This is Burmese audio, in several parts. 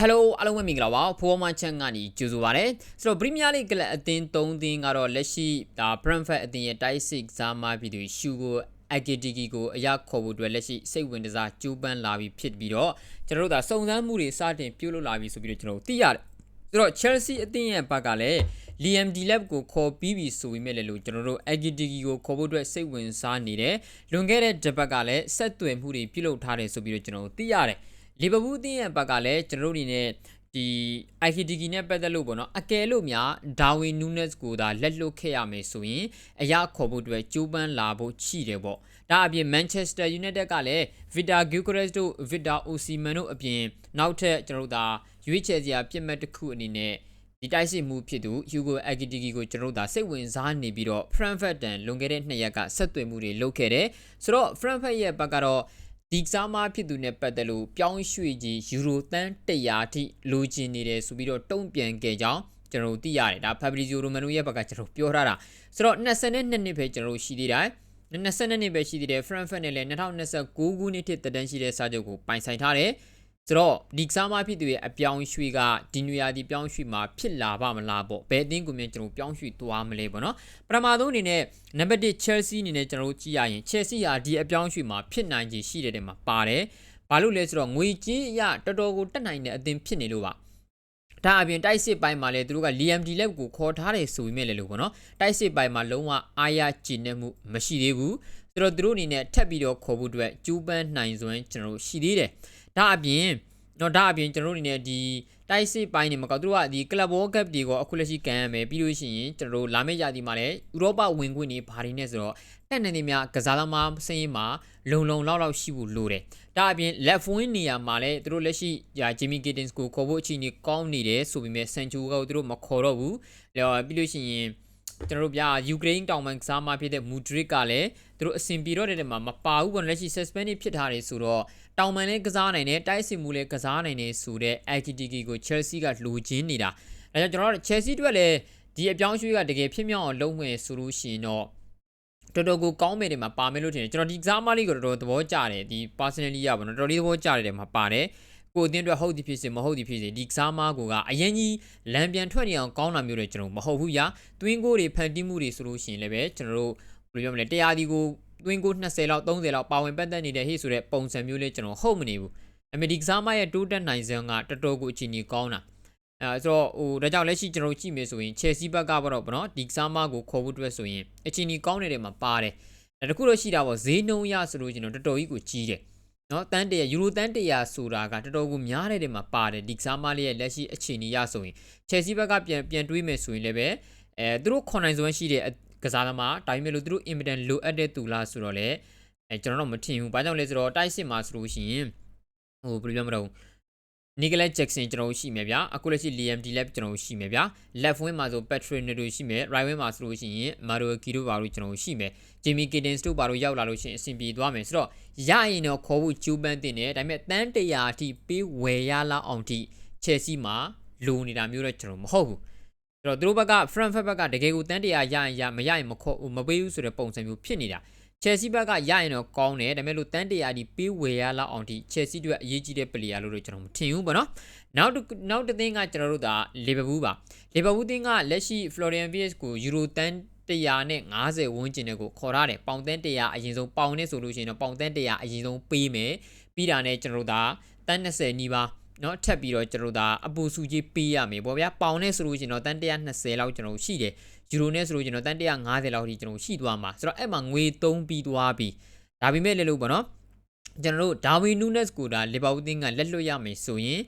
Hello အားလုံးပဲမင်္ဂလာပါဖိုးမချန်ကနေကြိုဆိုပါရစေဆိုတော့ Premier League ကလပ်အသင်း၃သင်းကတော့လက်ရှိဒါ Brentford အသင်းရဲ့တိုက်စစ်ကစားမပြည်သူရှူကိုအကီတီကီကိုအရခေါ်ဖို့အတွက်လက်ရှိစိတ်ဝင်စားကြိုးပမ်းလာပြီးဖြစ်ပြီးတော့ကျွန်တော်တို့ဒါစုံစမ်းမှုတွေစတင်ပြုလုပ်လာပြီးဆိုပြီးတော့ကျွန်တော်တို့သိရတယ်ဆိုတော့ Chelsea အသင်းရဲ့ဘက်ကလည်း Liam Delap ကိုခေါ်ပြီးပြီဆိုပြီးမြဲလေလို့ကျွန်တော်တို့ Agitiki ကိုခေါ်ဖို့အတွက်စိတ်ဝင်စားနေတယ်လွန်ခဲ့တဲ့တစ်ပတ်ကလည်းဆက်သွယ်မှုတွေပြုလုပ်ထားတယ်ဆိုပြီးတော့ကျွန်တော်တို့သိရတယ် လီဗာပူးအသင်းရဲ့ဘက်ကလည်းကျွန်တော်တို့အနေနဲ့ဒီ IKTK နဲ့ပတ်သက်လို့ပေါ့နော်အကယ်လို့များဒါဝီနူးနက်စ်ကိုသာလက်လွတ်ခဲ့ရမယ်ဆိုရင်အရာခေါ်ဖို့အတွက်ကြိုးပမ်းလာဖို့ရှိတယ်ပေါ့ဒါအပြင် Manchester United ကလည်း Victor Gyökeres တို့ Victor Osimhen တို့အပြင်နောက်ထပ်ကျွန်တော်တို့ဒါရွေးချယ်စရာပြစ်မှတ်တစ်ခုအနေနဲ့ဒီတိုက်စစ်မှုဖြစ်သူ Hugo Ekitiki ကိုကျွန်တော်တို့ဒါစိတ်ဝင်စားနေပြီးတော့ Frankfurt တန်လွန်ခဲ့တဲ့နှစ်ရက်ကဆက်သွယ်မှုတွေလုပ်ခဲ့တယ်ဆိုတော့ Frankfurt ရဲ့ဘက်ကတော့ ဒီကစားမဖြစ်သူနဲ့ပတ်သက်လို့ပြောင်းရွှေ့ကြီးယူရိုတန်100အထိလိုချင်နေတယ်ဆိုပြီးတော့တုံ့ပြန်ခဲ့ကြောင်းကျွန်တော်တို့သိရတယ်ဒါ Fabrizio Romano ရဲ့ဘက်ကကျွန်တော်ပြောထားတာဆိုတော့22နှစ်ပဲကျွန်တော်တို့ရှိသေးတယ်22နှစ်ပဲရှိသေးတယ် Frankfurt နဲ့လည်း2029ခုနှစ်ထိတက်တန်းရှိတဲ့စာချုပ်ကိုပိုင်ဆိုင်ထားတယ် ဆိုတော့ဒီကစားမဖြစ်သူရဲ့အပြောင်းရွှေ့ကဒီနွေရာသီပြောင်းရွှေ့မှာဖြစ်လာပါမလားပေါ့ဘယ်အသင်းကမှကျွန်တော်ပြောင်းရွှေ့သွားမလဲပေါ့နော်ပထမဆုံးအနေနဲ့နံပါတ်1 Chelsea အနေနဲ့ကျွန်တော်တို့ကြည့်ရရင် Chelsea ဟာဒီအပြောင်းရွှေ့မှာဖြစ်နိုင်ခြေရှိတဲ့တဲမှာပါတယ်ဘာလို့လဲဆိုတော့ငွေကြေးအရတော်တော်ကိုတက်နိုင်တဲ့အသင်းဖြစ်နေလို့ပါဒါအပြင်တိုက်စစ်ပိုင်းမှာလည်းသူတို့က Liam Delap ကိုခေါ်ထားတယ်ဆိုပေမဲ့လည်းလို့ပေါ့နော်တိုက်စစ်ပိုင်းမှာလုံးဝအားရကျဉ်နေမှုမရှိသေးဘူးဆိုတော့သူတို့အနေနဲ့ထပ်ပြီးတော့ခေါ်ဖို့အတွက်ကျူးပန်းနိုင်စွမ်းကျွန်တော်တို့ရှိသေးတယ် ဒါအပြင်တော့ဒါအပြင်ကျွန်တော်တို့အနေနဲ့ဒီတိုက်စစ်ပိုင်းနေမှာကောသူတို့ကဒီ Club World Cup တွေကိုအခုလက်ရှိကန်ရမယ်ပြီးလို့ရှိရင်ကျွန်တော်တို့လာမယ့်ရာသီမှာလည်းဥရောပဝင်ခွင့်တွေဘာတွေနဲ့ဆိုတော့တက်နေနေများကစားသမားစင်းရင်မှာလုံလုံလောက်လောက်ရှိဖို့လိုတယ်ဒါအပြင် left wing နေရာမှာလည်းသူတို့လက်ရှိဂျာ Jimmy Gittins ကိုခေါ်ဖို့အချိန်ကြီးကောင်းနေတယ်ဆိုပေမဲ့ Sancho ကိုသူတို့မခေါ်တော့ဘူးပြီးလို့ရှိရင် ကျွန်တော်တို့ပြယူကရိန်းတောင်ပိုင်းကစားမဖြစ်တဲ့မူဒရစ်ကလည်းသူတို့အဆင်ပြေတော့တဲ့နေရာမှာမပါဘူးပေါ့လက်ရှိ suspend ဖြစ်ထားတယ်ဆိုတော့တောင်ပန်လည်းကစားနိုင်တယ်တိုက်စစ်မှုလည်းကစားနိုင်တယ်ဆိုတဲ့ AKTK ကို Chelsea ကလိုချင်နေတာဒါကြောင့်ကျွန်တော်တို့ Chelsea အတွက်လည်းဒီအပြောင်းရွှေ့ကတကယ်ဖြစ်မြောက်အောင်လုပ်မယ်ဆိုလို့ရှိရင်တော့တော်တော်ကိုကောင်းမယ်တွေမှာပါမယ်လို့ထင်တယ်ကျွန်တော်ဒီကစားမလေးကိုတော်တော်သဘောကျတယ်ဒီ personally ရပါတော့တော်တော်လေးသဘောကျတယ်တယ်မှာပါတယ် ကိုအတင်းအတွက်ဟုတ်သည်ဖြစ်စေမဟုတ်သည်ဖြစ်စေဒီကစားမကိုကအရင်ကြီးလမ်းပြန်ထွက်နေအောင်ကောင်းတာမျိုးတွေကျွန်တော်မဟုတ်ဘူးညာတွင်းကိုတွေဖန်တီးမှုတွေဆိုလို့ရှိရင်လည်းပဲကျွန်တော်တို့ဘယ်လိုပြောမလဲတရားဒီကိုတွင်းကို20လောက်30လောက်ပါဝင်ပတ်သက်နေတဲ့ဟေ့ဆိုတဲ့ပုံစံမျိုးလေးကျွန်တော်ဟုတ်မနေဘူးအမေဒီကစားမရဲ့တိုးတက်နိုင်စံကတော်တော်ကိုအချိန်ကြီးကောင်းတာအဲဆိုတော့ဟိုဒါကြောင့်လက်ရှိကျွန်တော်ကြည့်မယ်ဆိုရင် Chelsea ဘက်ကပေါ့တော့ဗောနော်ဒီကစားမကိုခေါ်ဖို့အတွက်ဆိုရင်အချိန်ကြီးကောင်းနေတဲ့မှာပါတယ်ဒါတခုတော့ရှိတာပေါ့ဈေးနှုန်းရဆိုလို့ကျွန်တော်တော်တော်ကြီးကိုကြီးတယ် နော်တန်းတရယူရိုတန်းတရဆိုတာကတော်တော်ကိုများတဲ့တဲ့မှာပါတယ်ဒီကစားမလေးရဲ့လက်ရှိအခြေအနေရဆိုရင် Chelsea ဘက်ကပြန်ပြန်တွေးမယ်ဆိုရင်လည်းပဲအဲသူတို့ခွန်နိုင်စွမ်းရှိတဲ့ကစားသမားဒါပေမဲ့လို့သူတို့ immediate လိုအပ်တဲ့သူလားဆိုတော့လေအဲကျွန်တော်တော့မထင်ဘူးဘာကြောင့်လဲဆိုတော့တိုက်စစ်မှာဆိုလို့ရှိရင်ဟိုဘယ်လိုပြောမလို့ နီကလက်ဂျက်ဆန်ကျွန်တော်ရှိမယ်ဗျာအခုလက်ရှိ Liam Delap ကျွန်တော်ရှိမယ်ဗျာ left wing မှာဆို Patrick Neto ရှိမယ် right wing မှာဆိုလို့ရှိရင် Mario Kiro ဘာလို့ကျွန်တော်ရှိမယ် Jimmy Giddens တို့ဘာလို့ရောက်လာလို့ရှိရင်အဆင်ပြေသွားမယ်ဆိုတော့ရရင်တော့ခေါ်ဖို့ကြိုးပမ်းတင်တယ်ဒါပေမဲ့တန်းတရာအထိပေးဝယ်ရလောက်အောင်ထိ Chelsea မှာလိုနေတာမျိုးတော့ကျွန်တော်မဟုတ်ဘူးဆိုတော့သူတို့ဘက်က Frankfurt ဘက်ကတကယ်ကိုတန်းတရာရရင်ရမရရင်မခေါ်မပေးဘူးဆိုတဲ့ပုံစံမျိုးဖြစ်နေတာ ချယ်ဆီဘက်ကရရင်တော့ကောင်းတယ်ဒါပေမဲ့လို့တန်းတရာဒီပေးဝယ်ရလောက်အောင်ဒီချယ်ဆီတို့အရေးကြီးတဲ့ပလေယာလို့တော့ကျွန်တော်မထင်ဘူးပေါ့နော်နောက်နောက်တစ်သင်းကကျွန်တော်တို့ကလီဗာပူးပါလီဗာပူးသင်းကလက်ရှိ Florian Wirtz ကိုယူရိုတန်း150ဝန်းကျင်နဲ့ကိုခေါ်ထားတယ်ပေါင်တန်း100အရင်ဆုံးပေါင်နဲ့ဆိုလို့ရှိရင်တော့ပေါင်တန်း100အရင်ဆုံးပေးမယ်ပြီးတာနဲ့ကျွန်တော်တို့ကတန်း20နီးပါး เนาะထပ်ပြီးတော့ကျွန်တော်တို့ဒါအပူစုကြီးပေးရမယ်ပေါ့ဗျာပေါင်နဲ့ဆိုလို့ရှိရင်တော့တန်း120လောက်ကျွန်တော်ရှိတယ်ယူရိုနဲ့ဆိုလို့ကျွန်တော်တန်150လောက်ထိကျွန်တော်ရှိသွားမှာဆိုတော့အဲ့မှာငွေသုံးပြီးသွားပြီဒါပေမဲ့လည်းလို့ပေါ့နော်ကျွန်တော်တို့ဒါဝီနူးနက်စ်ကိုဒါလီဗာပူးသင်းကလက်လွတ်ရမယ်ဆိုရင်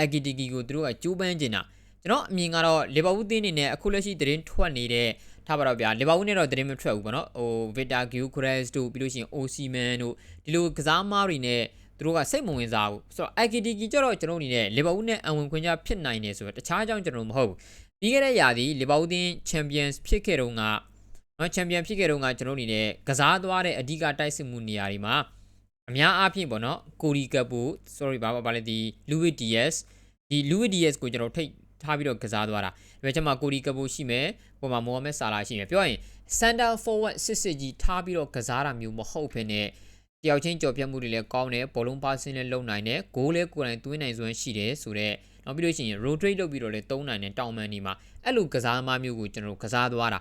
အဂီတီကီကိုသူတို့ကကြိုးပမ်းနေတာကျွန်တော်အမြင်ကတော့လီဗာပူးသင်းနေနဲ့အခုလက်ရှိသတင်းထွက်နေတဲ့ထားပါတော့ဗျာလီဗာပူးနဲ့တော့သတင်းမထွက်ဘူးပေါ့နော်ဟိုဗီတာဂီယိုခရက်စ်တို့ပြီးလို့ရှိရင်အိုစီမန်တို့ဒီလိုကစားမားတွေနဲ့သူ တို့ကစိတ်မဝင်စားဘူးဆိုတော့ IKTK ကြတော့ကျွန်တော်အနေနဲ့လီဗာပူးနဲ့အဝင်ခွင့်ကြဖြစ်နိုင်တယ်ဆိုတော့တခြားအကြောင်းကျွန်တော်မဟုတ်ဘူးပြီးခဲ့တဲ့ရာသီလီဗာပူးတင်းချန်ပီယံဖြစ်ခဲ့တော့ကနော်ချန်ပီယံဖြစ်ခဲ့တော့ကကျွန်တော်အနေနဲ့ကစားသွားတဲ့အဓိကတိုက်စစ်မှုနေရာတွေမှာအများအားဖြင့်ပေါ့နော်ကိုရီကပ်ပူ sorry ဘာပါလဲဒီလူဝစ်ဒီယက်ဒီလူဝစ်ဒီယက်ကိုကျွန်တော်ထိတ်ထားပြီးတော့ကစားသွားတာဒါပေမဲ့ကျွန်မကိုရီကပ်ပူရှိမယ်ပုံမှာမိုဟာမက်ဆာလာရှိမယ်ပြောရင် center forward စစ်စစ်ကြီးထားပြီးတော့ကစားတာမျိုးမဟုတ်ဘဲနဲ့ တယောက်ချင်းကြော်ပြတ်မှုတွေလည်းကောင်းတယ်ဘောလုံးပါစင်းလည်းလုံနိုင်တယ်ဂိုးလည်းကိုယ်တိုင်သွင်းနိုင်စွမ်းရှိတယ်ဆိုတော့နောက်ပြီးလို့ရှိရင် rotate လုပ်ပြီးတော့လည်းသုံးနိုင်တယ်တောင်မန်ဒီမှာအဲ့လိုကစားသမားမျိုးကိုကျွန်တော်တို့ကစားသွားတာ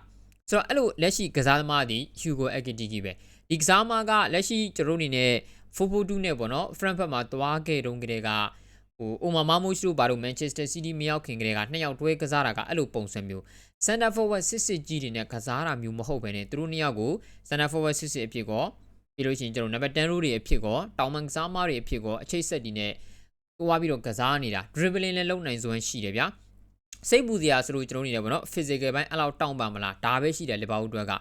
ဆိုတော့အဲ့လိုလက်ရှိကစားသမားဒီ Hugo Ekitike ပဲဒီကစားသမားကလက်ရှိကျွန်တော်တို့အနေနဲ့442နဲ့ပေါ့နော် Frankfurt မှာတွားခဲ့တုန်းကတည်းကဟိုအိုမာမာမို့ရှိတို့ဘာလို့ Manchester City မရောက်ခင်ကတည်းကနှစ်ယောက်တွဲကစားတာကအဲ့လိုပုံစံမျိုး center forward စစ်စစ်ကြီးတွေနဲ့ကစားတာမျိုးမဟုတ်ဘဲနဲ့သူတို့နှစ်ယောက်ကို center forward စစ်စစ်အဖြစ်ကော ပြီးလို့ရှိရင်ကျွန်တော် number 10 row တွေအဖြစ်ကောတောင်မန်ကစားမားတွေအဖြစ်ကောအချိတ်ဆက်ဒီနဲ့တွားပြီးတော့ကစားနေတာ dribbling လည်းလုပ်နိုင်စွမ်းရှိတယ်ဗျာစိတ်ပူစရာဆိုလို့ကျွန်တော်နေတယ်ဗောနော် physical ဘိုင်းအဲ့လောက်တောင်းပါမလားဒါပဲရှိတယ်လီဗာပူးအတွက်က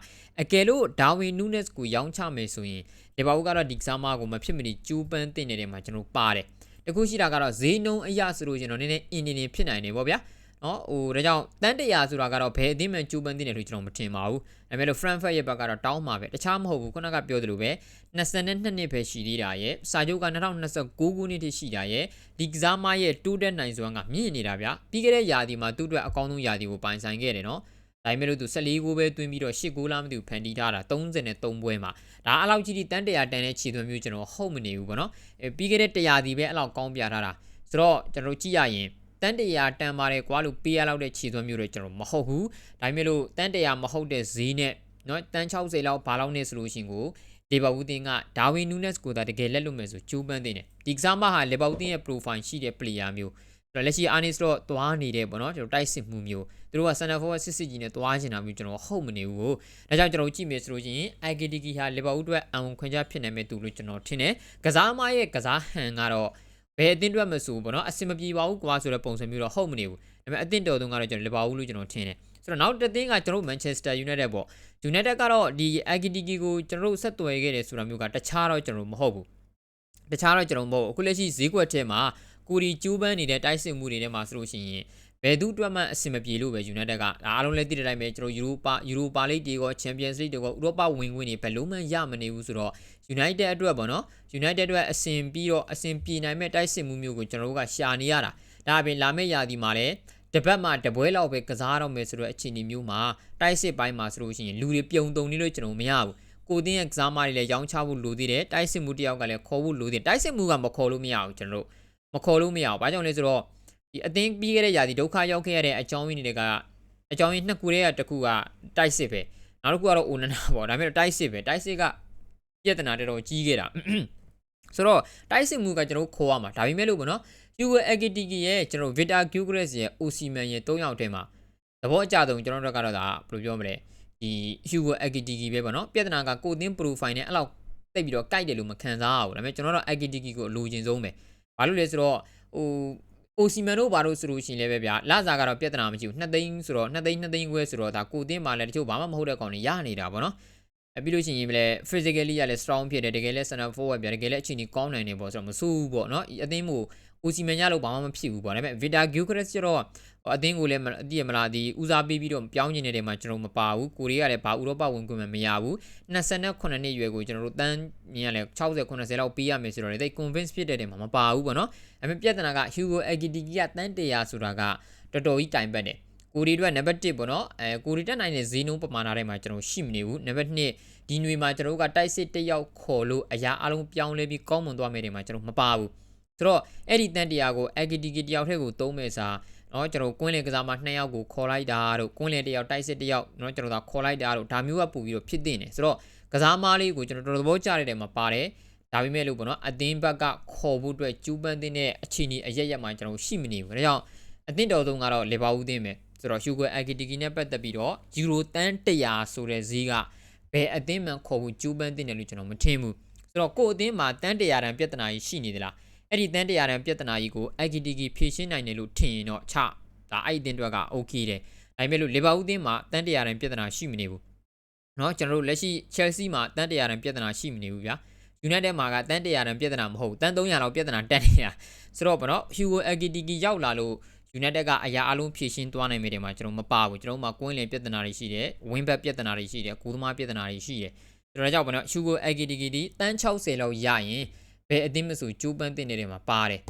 အကယ်လို့ဒါဝီနူးနက်စ်ကိုရောင်းချမယ်ဆိုရင်လီဗာပူးကတော့ဒီကစားမကိုမဖြစ်မနေကျူးပန်းတင်နေတဲ့မှာကျွန်တော်ပါတယ်တခုရှိတာကတော့ဈေးနှုန်းအရဆိုလို့ကျွန်တော်နည်းနည်းအင်းနေနေဖြစ်နိုင်တယ်ဗောဗျာ နော်ဟိုဒါကြောင့်တန်းတရာဆိုတာကတော့ဘယ်အသင်းမှကျူးပန်းတင်တယ်လို့ကျွန်တော်မထင်ပါဘူးဒါပေမဲ့လို့ Frankfurt ရဲ့ဘက်ကတော့တောင်းပါပဲတခြားမဟုတ်ဘူးခုနကပြောသလိုပဲ22နှစ်ပဲရှိသေးတာရဲ့စာချုပ်က2029ခုနှစ်ထိရှိတာရဲ့ဒီကစားမရဲ့တိုးတက်နိုင်စွမ်းကမြင့်နေတာဗျပြီးခဲ့တဲ့ယာဒီမှာသူ့အတွက်အကောင်းဆုံးယာဒီကိုပိုင်ဆိုင်ခဲ့တယ်နော်ဒါပေမဲ့လို့သူ14ဂိုးပဲသွင်းပြီးတော့10ဂိုးလားမသိဘူးဖန်တီးထားတာ33ပွဲမှာဒါအလောက်ကြီးဒီတန်းတရာတန်တဲ့ခြေသွင်းမျိုးကျွန်တော်ဟုတ်မနေဘူးပေါ့နော်အဲပြီးခဲ့တဲ့တရာဒီပဲအလောက်ကောင်းပြထားတာဆိုတော့ကျွန်တော်ကြည့်ရရင် တန်းတရာတန်ပါတယ်ကွာလို့ပေးရလောက်တဲ့ခြေသွင်းမျိုးတွေကျွန်တော်မဟုတ်ဘူးဒါပေမဲ့လို့တန်းတရာမဟုတ်တဲ့ဈေးနဲ့နော်တန်း60လောက်ဘာလောက်နဲ့ဆိုလို့ရှိရင်ကိုလေဘာဝူတင်ကဒါဝီနူးနက်စ်ကိုသာတကယ်လက်လွတ်မယ်ဆိုကျိုးပန်းတင်တယ်ဒီကစားမဟာလေဘာဝူတင်ရဲ့ profile ရှိတဲ့ player မျိုးဆိုတော့လက်ရှိ Arnis တော့သွားနေတဲ့ပေါ့နော်ကျွန်တော်တိုက်စစ်မှုမျိုးသူတို့က center forward စစ်စစ်ကြီးနဲ့သွားချင်တာမျိုးကျွန်တော်ဟုတ်မနေဘူးကိုဒါကြောင့်ကျွန်တော်ကြည့်မယ်ဆိုလို့ရှိရင် IKTK ဟာလေဘာဝူအတွက်အံခွင့်ချဖြစ်နိုင်မဲ့သူလို့ကျွန်တော်ထင်တယ်ကစားမရဲ့ကစားဟန်ကတော့ ဘယ်အသင်းအတွက်မဆိုပေါ့နော်အဆင်မပြေပါဘူးကွာဆိုတဲ့ပုံစံမျိုးတော့ဟုတ်မနေဘူးဒါပေမဲ့အသင်းတော်တုံးကတော့ကျွန်တော်လေဘာဝူလို့ကျွန်တော်ထင်တယ်ဆိုတော့နောက်တစ်သင်းကကျွန်တော် Manchester United ပေါ့ United ကတော့ဒီ IKTK ကိုကျွန်တော်ဆက်သွယ်ခဲ့တယ်ဆိုတာမျိုးကတခြားတော့ကျွန်တော်မဟုတ်ဘူးတခြားတော့ကျွန်တော်မဟုတ်အခုလက်ရှိဈေးကွက်ထဲမှာကိုဒီကျူးပန်းနေတဲ့တိုက်စစ်မှုတွေထဲမှာဆိုလို့ရှိရင် ဘယ်သူအတွက်မှအဆင်မပြေလို့ပဲ United ကအားလုံးလည်းသိတဲ့အတိုင်းပဲကျွန်တော် Europa Europa League တွေကော Champions League တွေကောဥရောပဝင်ဝင်တွေဘယ်လုံးမှရမနေဘူးဆိုတော့ United အတွက်ပေါ့နော် United အတွက်အဆင်ပြီးတော့အဆင်ပြေနိုင်မဲ့တိုက်စစ်မှုမျိုးကိုကျွန်တော်တို့ကရှာနေရတာဒါအပြင်လာမယ့်ရာသီမှာလည်းတပတ်မှတပွဲလောက်ပဲကစားတော့မယ်ဆိုတော့အခြေအနေမျိုးမှာတိုက်စစ်ပိုင်းမှာဆိုလို့ရှိရင်လူတွေပြုံတုံနေလို့ကျွန်တော်မရဘူးကိုတင်းရဲ့ကစားမတွေလည်းရောင်းချဖို့လိုသေးတယ်တိုက်စစ်မှုတယောက်ကလည်းခေါ်ဖို့လိုသေးတယ်တိုက်စစ်မှုကမခေါ်လို့မရဘူးကျွန်တော်တို့မခေါ်လို့မရဘူးဘာကြောင့်လဲဆိုတော့ ဒီအသင်းပြီးခဲ့တဲ့ຢာဒီဒုက္ခရောက်ခဲ့ရတဲ့အကြောင်းရင်းတွေကအကြောင်းရင်းနှစ်ခုတည်းကတစ်ခုကတိုက်စစ်ပဲနောက်တစ်ခုကတော့အိုနနာပေါ့ဒါပေမဲ့တိုက်စစ်ပဲတိုက်စစ်ကပြဿနာတော်တော်ကြီးခဲ့တာဆိုတော့တိုက်စစ်မှုကကျွန်တော်ခေါ်ရမှာဒါပေမဲ့လို့ပေါ့နော် Hugo Ekitike ရဲ့ကျွန်တော် Victor Gyökeres ရဲ့ Osimhen ရဲ့၃ယောက်ထဲမှာသဘောအကျဆုံးကျွန်တော်တို့ကတော့ဒါဘယ်လိုပြောမလဲဒီ Hugo Ekitike ပဲပေါ့နော်ပြဿနာကကိုသင်း profile နဲ့အဲ့လောက်တိတ်ပြီးတော့ကြိုက်တယ်လို့မခံစားရဘူးဒါပေမဲ့ကျွန်တော်တို့ Ekitike ကိုလိုချင်ဆုံးပဲဘာလို့လဲဆိုတော့ဟို အိုစီမန်တို့ဘာလို့ဆိုလို့ရှိရင်လည်းပဲဗျာလစာကတော့ပြဿနာမရှိဘူး2သိန်းဆိုတော့2သိန်း2သိန်းခွဲဆိုတော့ဒါကိုတင်းမှလည်းတချို့ဘာမှမဟုတ်တဲ့ကောင်တွေရနေတာပေါ့နော်အပြီးလို့ရှိရင်လည်း physically ရလည်း strong ဖြစ်တယ်တကယ်လည်း center forward ပြတကယ်လည်းအချိန်ကြီးကောင်းနိုင်တယ်ပေါ့ဆိုတော့မဆိုးဘူးပေါ့နော်အသင်းမို့ ဦးစီမန်ရလို့ဘာမှမဖြစ်ဘူးပေါ့ဒါပေမဲ့ Vita Gyökeres ကျတော့အသင်းကိုလည်းအတိရမလားဒီဦးစားပေးပြီးတော့ပြောင်းကျင်နေတဲ့မှာကျွန်တော်မပါဘူးကိုရီးယားလည်းဘာဥရောပဝင်ခွင့်မရဘူး28နှစ်ရွယ်ကိုကျွန်တော်တို့တန်းမြင်ရလဲ60 90လောက်ပေးရမယ်ဆိုတော့လေ convince ဖြစ်တဲ့တဲမှာမပါဘူးပေါ့နော်ဒါပေမဲ့ပြဿနာက Hugo Ekitike ကတန်း100ဆိုတာကတော်တော်ကြီးတိုင်ပတ်တယ်ကိုရီအတွက်နံပါတ်1ပေါ့နော်အဲကိုရီတက်နိုင်တဲ့ဈေးနှုန်းပမာဏထဲမှာကျွန်တော်ရှိမနေဘူးနံပါတ်2ဒီຫນွေမှာကျွန်တော်တို့ကတိုက်စစ်တစ်ယောက်ခေါ်လို့အရာအလုံးပြောင်းလဲပြီးကောင်းမွန်သွားမယ်တွေမှာကျွန်တော်မပါဘူး ဆိုတော့အဲ့ဒီတန်တရားကို activity တယောက်ထဲကိုသုံးမဲ့စာနော်ကျွန်တော်ကွင်းလင်ကစားမှာနှစ်ယောက်ကိုခေါ်လိုက်တာတို့ကွင်းလင်တယောက်တိုက်စစ်တယောက်နော်ကျွန်တော်သာခေါ်လိုက်တာတို့ဒါမျိုးကပူပြီးတော့ဖြစ်တင်တယ်ဆိုတော့ကစားမားလေးကိုကျွန်တော်တော်သဘောကျတဲ့နေရာမှာပါတယ်ဒါပေမဲ့လို့ပေါ့နော်အသင်းဘက်ကခေါ်ဖို့အတွက်ကျူးပန်းသင်းတဲ့အခြေအနေအရရက်မှာကျွန်တော်ရှိမနေဘူးဒါကြောင့်အသင်းတော်ဆုံးကတော့လေဘာဦးသင်းပဲဆိုတော့ Sugar Agitiki နဲ့ပတ်သက်ပြီးတော့ Euro တန်း100ဆိုတဲ့ဈေးကဘယ်အသင်းမှခေါ်ဖို့ကျူးပန်းသင့်တယ်လို့ကျွန်တော်မထင်ဘူးဆိုတော့ကို့အသင်းမှာတန်း100တန်ပြဿနာကြီးရှိနေသလား အဲ့ဒီတန်း100တန်ပြဿနာကြီးကို Ekitike ဖြေရှင်းနိုင်တယ်လို့ထင်ရင်တော့ချဒါအဲ့ဒီအသင်းတွေက okay တယ်ဒါပေမဲ့လို့လေဘာဦးသင်းမှာတန်း100တန်ပြဿနာရှိမနေဘူးเนาะကျွန်တော်တို့လက်ရှိ Chelsea မှာတန်း100တန်ပြဿနာရှိမနေဘူးဗျာ United မှာကတန်း100တန်ပြဿနာမဟုတ်တန်း300လောက်ပြဿနာတက်နေတာဆိုတော့ဗောနော် Hugo Ekitike ရောက်လာလို့ United ကအရာအလုံးဖြည့်ရှင်းသွားနိုင်မယ်တဲ့မှာကျွန်တော်မပါဘူးကျွန်တော်မှာကွင်းလင်ပြဿနာတွေရှိတယ် win back ပြဿနာတွေရှိတယ်ကိုသမားပြဿနာတွေရှိတယ်ဒါကြောင့်ဗောနော် Hugo Ekitike ဒီတန်း60လောက်ရရင် ဘယ်အသင်းမဆိုကျိုးပန်းတင်နေတဲ့မှာပါတယ်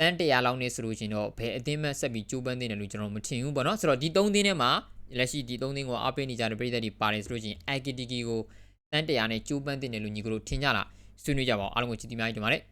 တန်း100လောက်နေဆိုလို့ရှင်တော့ဘယ်အသင်းမှဆက်ပြီးကျိုးပန်းတင်တယ်လို့ကျွန်တော်မထင်ဘူးဗောနော်ဆိုတော့ဒီ3သင်းထဲမှာလက်ရှိဒီ3သင်းကိုအားပေးနေကြတဲ့ပြည်သက်တွေပါတယ်ဆိုလို့ရှင် Ekitike ကိုတန်း100နဲ့ကျိုးပန်းတင်တယ်လို့ညီကတို့ထင်ကြလားဆွေးနွေးကြပါအောင်အားလုံးကိုချစ်တီးများကြီးတင်ပါတယ်